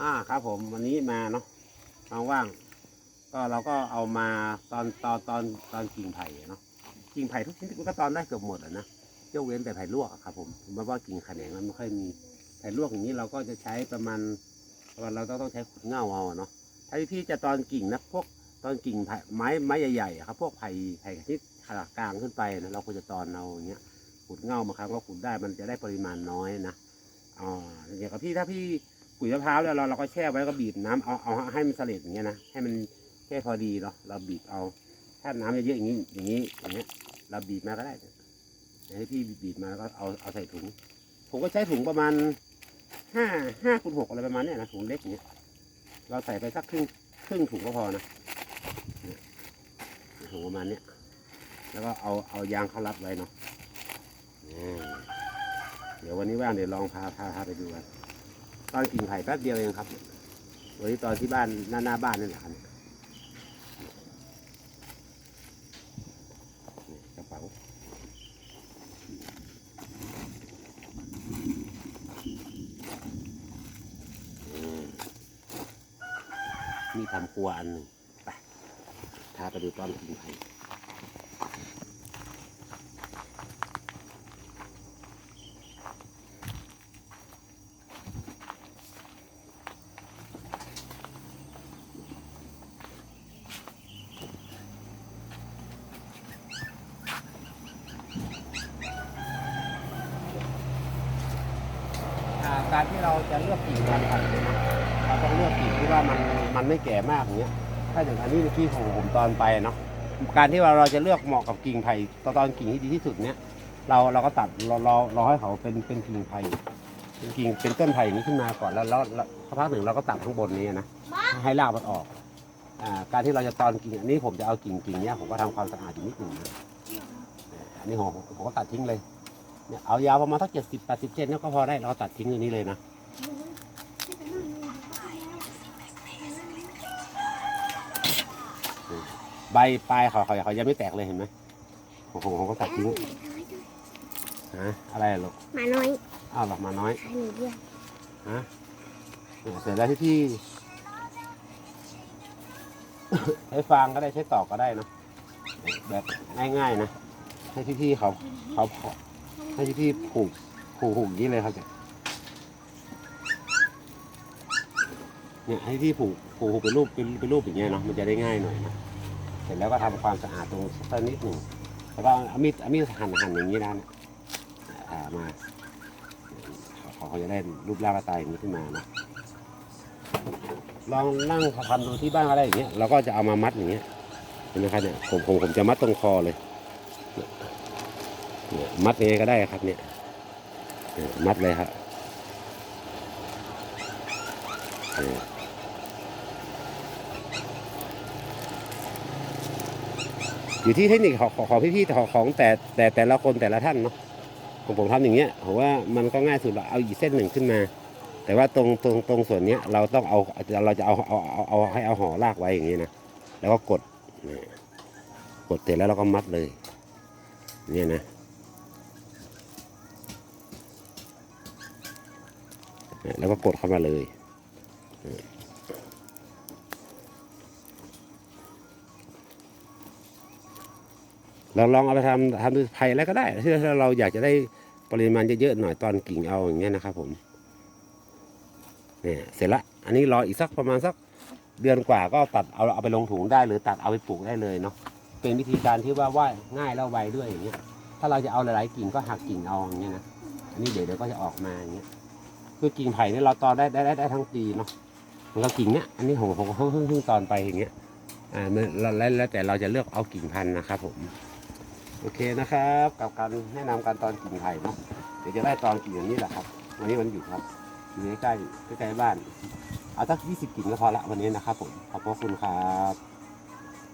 อ่าครับผมวันนี้มาเนาะว่างๆก็เราก็เอามาตอนตอนตอนตอนกิ่งไผ่เนาะกิ่งไผ่ทุกชนิดมันก็ตอนได้เกือบหมดอะนะยกเว้นแต่ไผ่ลวกครับ ผมเพราะว่ากิ่งแขนงมันไม่ค่อยมีไผ่ลวกอย่างนี้เราก็จะใช้ประมาณเราต้องต้องใช้ขุดเง่าเอาเนาะถ้าพี่จะตอนกิ่งนะพวกตอนกิ่งไผ่ไม้ไม้ใหญ่ๆครับพวกไผ่ไผ่ที่ขนาดกลางขึ้นไปนะเราควรจะตอนเอาอย่างเงี้ยขุดเง่ามาครั้งก็ขุดได้มันจะได้ปริมาณน้อยนะอ่าอย่างกับพี่ถ้าพี่ ปุ๋ยมะพร้าวเนี่ยเราเราก็แช่ไว้ก็บีบน้ำเอาเอาให้มันเสลดอย่างเงี้ยนะให้มันแค่พอดีเนาะเราบีบเอาถ้าน้ำเยอะๆอย่างนี้อย่างนี้อย่างเงี้ยเราบีบมาก็ได้ให้พี่บีบมาแล้วก็เอาเอาใส่ถุงผมก็ใช้ถุงประมาณห้าห้าคูณหกอะไรประมาณเนี้ยนะถุงเล็กเนี้ยเราใส่ไปสักครึ่งครึ่งถุงก็พอนะถุงประมาณเนี้ยแล้วก็เอาเอายางเข้ารัดไว้เนาะเดี๋ยววันนี้ว่างเดี๋ยวลองพาพาพาไปดูกัน ตอนกิ่งไผ่แป๊บเดียวเองครับ วันนี้ตอนที่บ้านหน้าหน้าบ้านนี่แหละครับนี่กระเป๋าอืมมีทำครัวอันหนึ่งไปพาไปดูตอนกิ่งไผ่ การที่เราจะเลือกกิ่งพันธุ์ไผ่เนี่ยนะเราต้องเลือกกิ่งที่ว่ามันมันไม่แก่มากอย่างเงี้ย ถ้าอย่างอันนี้เมื่อกี้ของผมตอนไปเนาะการที่ว่าเราจะเลือกเหมาะกับกิ่งไผ่ตอนตอนกิ่งที่ดีที่สุดเนี้ยเราเราก็ตัดเราเราเราให้เขาเป็นเป็นกิ่งไผ่เป็นกิ่งเป็นต้นไผ่อย่างนี้ขึ้นมาก่อนแล้วแล้วแล้วสักพักหนึ่งเราก็ตัดข้างบนนี้นะให้รากมันออกอ่าการที่เราจะตอนกิ่งอันนี้ผมจะเอากิ่งกิ่งเนี้ยผมก็ทำความสะอาดอยู่นิดหนึ่งนะอันนี้ผมผมก็ตัดทิ้งเลย เนี่ยเอายาวประมาณสักเจ็ดสิบแปดสิบเซนเนี่ยก็พอได้เราก็ตัดทิ้งตรงนี้เลยนะใบปลายเขาเขาเขายังไม่แตกเลยเห็นไหมผมผมผมก็ตัดทิ้งฮะอะไรอะลูกหมาน้อยอ้าวหลักมาน้อยหนูเดียวฮะเนี่ยเสร็จแล้วที่พี่ใช้ฟางก็ได้ใช้ตอกก็ได้เนอะแบบง่ายๆนะให้พี่ๆเขาเขาเขา ให้พี่ผูกผูกผูกอย่างนี้เลยครับเนี่ยเนี่ยให้พี่ผูกผูกผูกเป็นรูปเป็นเป็นรูปอย่างเงี้ยเนาะมันจะได้ง่ายหน่อยนะเสร็จแล้วก็ทำความสะอาดตรงสักนิดหนึ่งแล้วก็เอามีดเอามีดหั่นหั่นอย่างนี้นะอ่ามาเขาเขาจะได้รูปร่างหน้าตาอย่างนี้ขึ้นมานะลองนั่งทำดูที่บ้านอะไรอย่างเงี้ยเราก็จะเอามามัดอย่างเงี้ยเห็นไหมครับเนี่ยผมผมผมจะมัดตรงคอเลย มัดยังไงก็ได้ครับเนี่ยมัดเลยครับอยู่ที่เทคนิคของของพี่ๆของแต่แต่แต่ละคนแต่ละท่านเนาะของผมทำอย่างเงี้ยผมว่ามันก็ง่ายสุดละเอาอีกเส้นหนึ่งขึ้นมา แต่ว่าตรงตรงตรงส่วนเนี้ยเราต้องเอาเราจะเอาเอาเอาเอาให้เอาห่อลากไว้อย่างนี้นะแล้วก็กดกดเสร็จแล้วเราก็มัดเลยเนี่ยนะ แล้วก็กดเข้ามาเลยเราลองเอาไปทำทำดูไผ่อะไรก็ได้ที่เราอยากจะได้ปริมาณเยอะๆหน่อยตอนกิ่งเอาอย่างเงี้ยนะครับผมเนี่ยเสร็จละ อันนี้รออีกสักประมาณสักเดือนกว่าก็ตัดเอาเอาไปลงถุงได้ หรือตัดเอาไปปลูกได้เลยเนาะเป็นวิธีการที่ว่าว่าง่ายแล้วไวด้วยอย่างเงี้ยถ้าเราจะเอาหลายๆกิ่งก็หักกิ่งเอาอย่างเงี้ยนะอันนี้เดี๋ยวเดี๋ยวก็จะออกมาอย่างเงี้ย คือกิ่งไผ่เนี่ยเราตอนได้ได้ได้ได้ทั้งปีเนาะมันก็กิ่งเนี้ยอันนี้ผมผมเพิ่งเพิ่งเพิ่งตอนไปอย่างเงี้ยอ่ามันแล้วแล้วแต่เราจะเลือกเอากิ่งพันธุ์นะครับผมโอเคนะครับกับการแนะนำการตอนกิ่งไผ่เนาะเดี๋ยวจะได้ตอนกิ่งอย่างนี้แหละครับ วันนี้มันหยุดครับอยู่ใกล้ใกล้บ้านเอาสักยี่สิบกิ่งก็พอละวันนี้นะครับผมขอบพระคุณครับ